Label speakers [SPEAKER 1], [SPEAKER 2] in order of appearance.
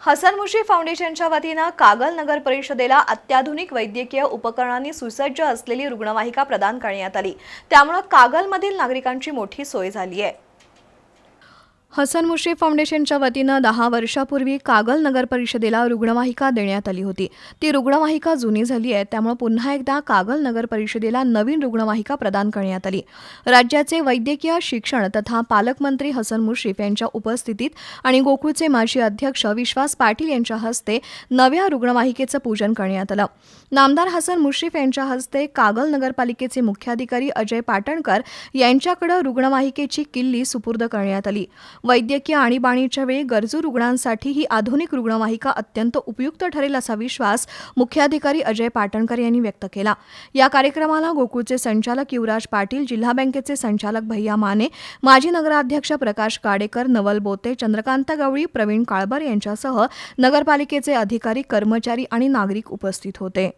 [SPEAKER 1] हसन मुशी फाउंडेशनच्या वतीनं कागल नगर परिषदेला अत्याधुनिक वैद्यकीय उपकरणांनी सुसज्ज असलेली रुग्णवाहिका प्रदान करण्यात आली. त्यामुळे कागलमधील नागरिकांची मोठी सोय झाली आहे. हसन मुश्रीफ फाउंडेशनच्या वतीनं दहा वर्षापूर्वी कागल नगर परिषदेला रुग्णवाहिका देण्यात आली होती. ती रुग्णवाहिका जुनी झाली आहे त्यामुळे पुन्हा एकदा कागल नगर परिषदेला नवीन रुग्णवाहिका प्रदान करण्यात आली. राज्याचे वैद्यकीय शिक्षण तथा पालकमंत्री हसन मुश्रीफ यांच्या उपस्थितीत आणि गोकुळचे माजी अध्यक्ष विश्वास पाटील यांच्या हस्ते नव्या रुग्णवाहिकेचं पूजन करण्यात आलं. नामदार हसन मुश्रीफ यांच्या हस्ते कागल नगरपालिकेचे मुख्याधिकारी अजय पाटणकर यांच्याकडे रुग्णवाहिकेची किल्ली सुपूर्द करण्यात आली. वैद्यकीय आणीबाणीच्या वेळी गरजू रुग्णांसाठी ही आधुनिक रुग्णवाहिका अत्यंत उपयुक्त ठरेल असा विश्वास मुख्याधिकारी अजय पाटणकर यांनी व्यक्त केला. या कार्यक्रमाला गोकुळचे संचालक युवराज पाटील जिल्हा बँकेचे संचालक भैया माने माजी नगराध्यक्ष प्रकाश काडेकर नवल बोते चंद्रकांत गवळी प्रवीण काळबर यांच्यासह नगरपालिकेचे अधिकारी कर्मचारी आणि नागरिक उपस्थित होते.